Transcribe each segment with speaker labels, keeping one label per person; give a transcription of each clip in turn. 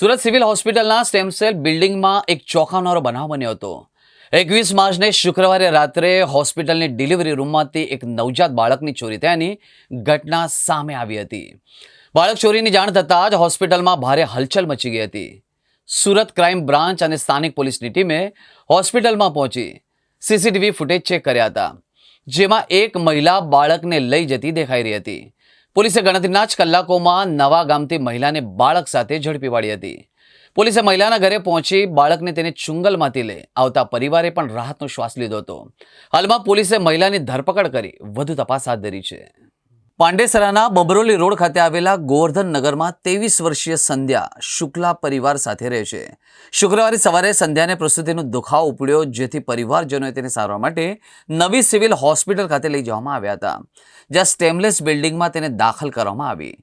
Speaker 1: Surat civil હોસ્પિટલના stem cell બિલ્ડિંગમાં એક ચોંકાવનારો બનાવ બન્યો હતો એકવીસ માર્ચને શુક્રવારે રાત્રે હોસ્પિટલની ડિલિવરી રૂમમાંથી એક નવજાત બાળકની ચોરી થયાની ઘટના સામે આવી હતી બાળક ચોરીની જાણ થતાં જ હોસ્પિટલમાં ભારે હલચલ મચી ગઈ હતી સુરત ક્રાઇમ બ્રાન્ચ અને સ્થાનિક પોલીસની ટીમે હોસ્પિટલમાં પહોંચી સીસીટીવી ફૂટેજ ચેક કર્યા હતા જેમાં એક મહિલા બાળકને લઈ જતી દેખાઈ રહી હતી પોલીસે ગણતરીના જ કલાકોમાં નવા ગામથી મહિલાને બાળક સાથે ઝડપી પાડી હતી પોલીસે મહિલાના ઘરે પહોંચી બાળકને તેને ચુંગલમાંથી લઈ આવતા પરિવારે પણ રાહતનો શ્વાસ લીધો હતો હાલમાં પોલીસે મહિલાની ધરપકડ કરી વધુ તપાસ હાથ ધરી છે પાંડેસરાના બબરોલી રોડ ખાતે આવેલા ગોવર્ધન નગરમાં ત્રેવીસ વર્ષીય સંધ્યા શુક્લા પરિવાર સાથે રહે છે શુક્રવારે સવારે સંધ્યાને પ્રસૂતિનો દુખાવો ઉપડ્યો જેથી પરિવારજનોએ તેને સારવાર માટે નવી સિવિલ હોસ્પિટલ ખાતે લઈ જવામાં આવ્યા હતા જ્યાં સ્ટેમલેસ બિલ્ડિંગમાં તેને દાખલ કરવામાં આવી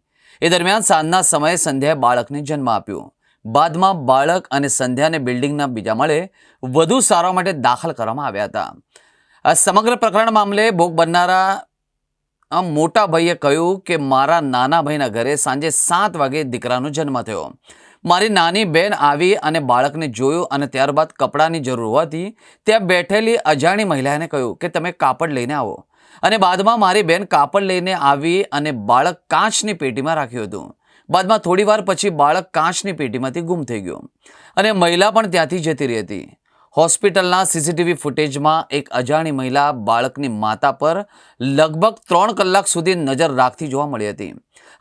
Speaker 1: એ દરમિયાન સાંજના સમયે સંધ્યાએ બાળકને જન્મ આપ્યો બાદમાં બાળક અને સંધ્યાને બિલ્ડિંગના બીજા માળે વધુ સારવાર માટે દાખલ કરવામાં આવ્યા હતા આ સમગ્ર પ્રકરણ મામલે ભોગ બનનારા આમ મોટા ભાઈએ કહ્યું કે મારા નાના ભાઈના ઘરે સાંજે સાત વાગે દીકરાનો જન્મ થયો મારી નાની બહેન આવી અને બાળકને જોયું અને ત્યારબાદ કપડાની જરૂર હોવાથી ત્યાં બેઠેલી અજાણી મહિલાને કહ્યું કે તમે કાપડ લઈને આવો અને બાદમાં મારી બહેન કાપડ લઈને આવી અને બાળક કાચની પેટીમાં રાખ્યું હતું બાદમાં થોડીવાર પછી બાળક કાચની પેટીમાંથી ગુમ થઈ ગયું અને મહિલા પણ ત્યાંથી જતી રહી હતી હોસ્પિટલના સીસીટીવી ફૂટેજમાં એક અજાણી મહિલા બાળકની માતા પર લગભગ ત્રણ કલાક સુધી નજર રાખતી જોવા મળી હતી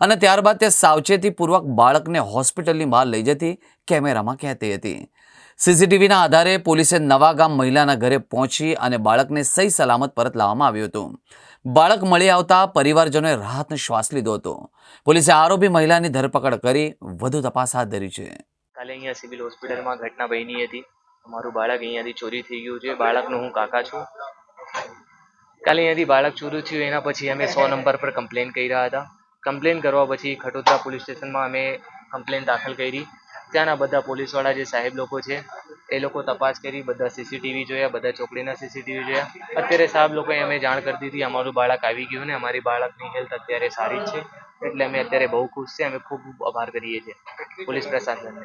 Speaker 1: અને ત્યારબાદ તે સાવચેતીપૂર્વક બાળકને હોસ્પિટલની બહાર લઈ જતી કેમેરામાં કહેતી હતી સીસીટીવીના આધારે પોલીસે નવાગામ મહિલાના ઘરે પહોંચી અને બાળકને સહી સલામત પરત લાવવામાં આવ્યું હતું બાળક મળી આવતા પરિવારજનોએ રાહતનો શ્વાસ લીધો હતો પોલીસે આરોપી મહિલાની ધરપકડ કરી વધુ તપાસ હાથ ધરી છે
Speaker 2: કાલે અહીંયા સિવિલ હોસ્પિટલમાં ઘટના બની હતી અમારું બાળક અહીંયાથી ચોરી થઈ ગયું છે બાળકનો હું કાકા છું કાલે અહીંયાથી બાળક ચોરી થયું એના પછી અમે સો નંબર પર કમ્પ્લેન કરી રહ્યા હતા કમ્પ્લેન કરવા પછી ખટોદરા પોલીસ સ્ટેશનમાં અમે કમ્પ્લેન દાખલ કરી ત્યાંના બધા પોલીસવાળા જે સાહેબ લોકો છે એ લોકો તપાસ કરી બધા સીસીટીવી જોયા બધા ચોકડીના સીસીટીવી જોયા અત્યારે સાહેબ લોકોએ અમે જાણ કરી દીધી અમારું બાળક આવી ગયું ને અમારી બાળકની હેલ્થ અત્યારે સારી છે એટલે અમે અત્યારે બહુ ખુશ છે અમે ખૂબ આભાર કરીએ છીએ પોલીસ પ્રશાસનને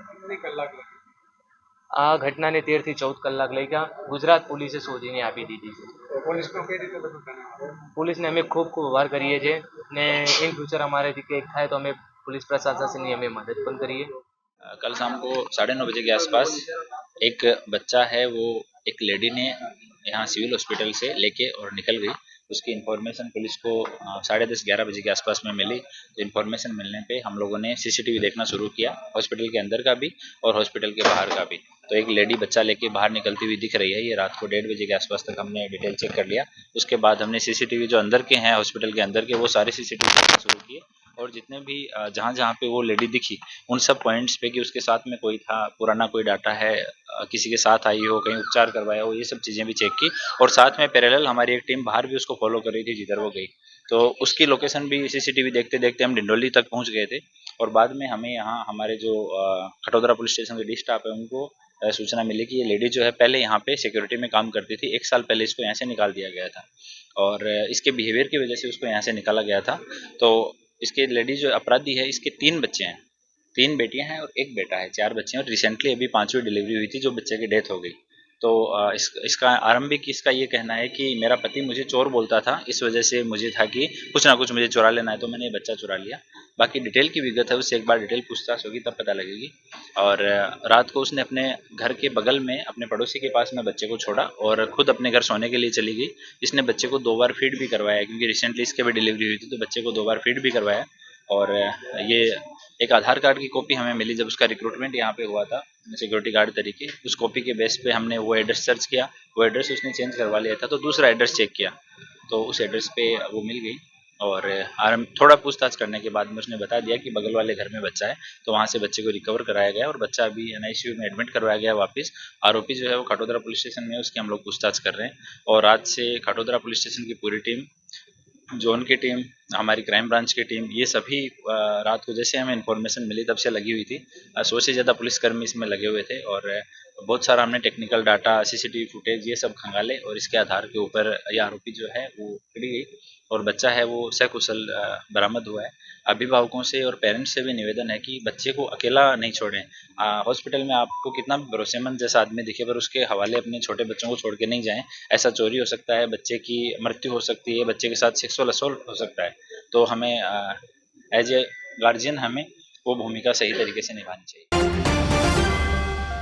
Speaker 2: આ ઘટનાને 13 થી 14 કલાક લઈ ગયું ગુજરાત પોલીસે સોધીની આપી દીધી પોલીસનો કે રીતે બધું તણાવ પોલીસને અમે ખૂબ ખૂબ વાર કરીએ છે ને ઇન ફ્યુચર અમારે થી કે એક થાય તો અમે પોલીસ પ્રસાધન સિ
Speaker 3: નિયમે મદદ પણ કરીએ કાલ સાંગો 9:30 બજે આસપાસ એક બચ્ચા છે વો એક લેડીને અહીં સિવિલ હોસ્પિટલ સે લેકે ઓર નીકળ ગઈ उसकी इन्फॉर्मेशन पुलिस को साढ़े दस ग्यारह बजे के आसपास में मिली तो इन्फॉर्मेशन मिलने पे हम लोगों ने सीसीटीवी देखना शुरू किया हॉस्पिटल के अंदर का भी और हॉस्पिटल के बाहर का भी तो एक लेडी बच्चा लेके बाहर निकलती हुई दिख रही है ये रात को डेढ़ बजे के आसपास तक हमने डिटेल चेक कर लिया उसके बाद हमने सीसीटीवी जो अंदर के हैं हॉस्पिटल के अंदर के वो सारे सीसीटीवी देखना शुरू किए और जितने भी जहाँ जहाँ पे वो लेडी दिखी उन सब पॉइंट्स पे कि उसके साथ में कोई था पुराना कोई डाटा है किसी के साथ आई हो कहीं उपचार करवाया हो ये सब चीज़ें भी चेक की और साथ में पैरेलल हमारी एक टीम बाहर भी उसको फॉलो कर रही थी जिधर वो गई तो उसकी लोकेशन भी सीसीटीवी देखते देखते हम डिंडोली तक पहुंच गए थे और बाद में हमें यहाँ हमारे जो खटोदरा पुलिस स्टेशन के डी स्टाफ है उनको सूचना मिली कि ये लेडी जो है पहले यहाँ पे सिक्योरिटी में काम करती थी एक साल पहले इसको यहाँ से निकाल दिया गया था और इसके बिहेवियर की वजह से उसको यहाँ से निकाला गया था तो इसके लेडी जो अपराधी है इसके तीन बच्चे हैं तीन बेटियां हैं और एक बेटा है चार बच्चे हैं और रिसेंटली अभी पांचवी डिलीवरी हुई थी जो बच्चे की डेथ हो गई तो इस इसका आरंभिक इसका ये कहना है कि मेरा पति मुझे चोर बोलता था इस वजह से मुझे था कि कुछ ना कुछ मुझे चुरा लेना है तो मैंने ये बच्चा चुरा लिया बाकी डिटेल की विगत है उससे एक बार डिटेल पूछताछ होगी तब पता लगेगी और रात को उसने अपने घर के बगल में अपने पड़ोसी के पास में बच्चे को छोड़ा और खुद अपने घर सोने के लिए चली गई इसने बच्चे को दो बार फीड भी करवाया क्योंकि रिसेंटली इसके भी डिलीवरी हुई थी तो बच्चे को दो बार फीड भी करवाया और ये एक आधार कार्ड की कॉपी हमें मिली जब उसका रिक्रूटमेंट यहाँ पे हुआ था सिक्योरिटी गार्ड तरीके उस कॉपी के बेस पे हमने वो एड्रेस सर्च किया वो एड्रेस उसने चेंज करवा लिया था तो दूसरा एड्रेस चेक किया तो उस एड्रेस पे वो मिल गई और आराम थोड़ा पूछताछ करने के बाद में उसने बता दिया कि बगल वाले घर में बच्चा है तो वहाँ से बच्चे को रिकवर कराया गया और बच्चा अभी एन में एडमिट करवाया गया वापस आरोपी जो है वो खाटोदरा पुलिस स्टेशन में उसकी हम लोग पूछताछ कर रहे हैं और आज से खाटोदरा पुलिस स्टेशन की पूरी टीम जोन की टीम हमारी क्राइम ब्रांच की टीम ये सभी रात को जैसे हमें इन्फॉर्मेशन मिली तब से लगी हुई थी सौ से ज़्यादा पुलिसकर्मी इसमें लगे हुए थे और बहुत सारा हमने टेक्निकल डाटा सीसीटीवी फुटेज ये सब खंगाले और इसके आधार के ऊपर ये आरोपी जो है वो पकड़ी गई और बच्चा है वो सकुशल बरामद हुआ है अभिभावकों से और पेरेंट्स से भी निवेदन है कि बच्चे को अकेला नहीं छोड़ें हॉस्पिटल में आपको कितना भरोसेमंद जैसा आदमी दिखे पर उसके हवाले अपने छोटे बच्चों को छोड़ के नहीं जाएं ऐसा चोरी हो सकता है बच्चे की मृत्यु हो सकती है बच्चे के साथ सेक्सुअल असोल हो सकता है तो हमें एज ए गार्जियन हमें वो भूमिका सही तरीके से निभानी चाहिए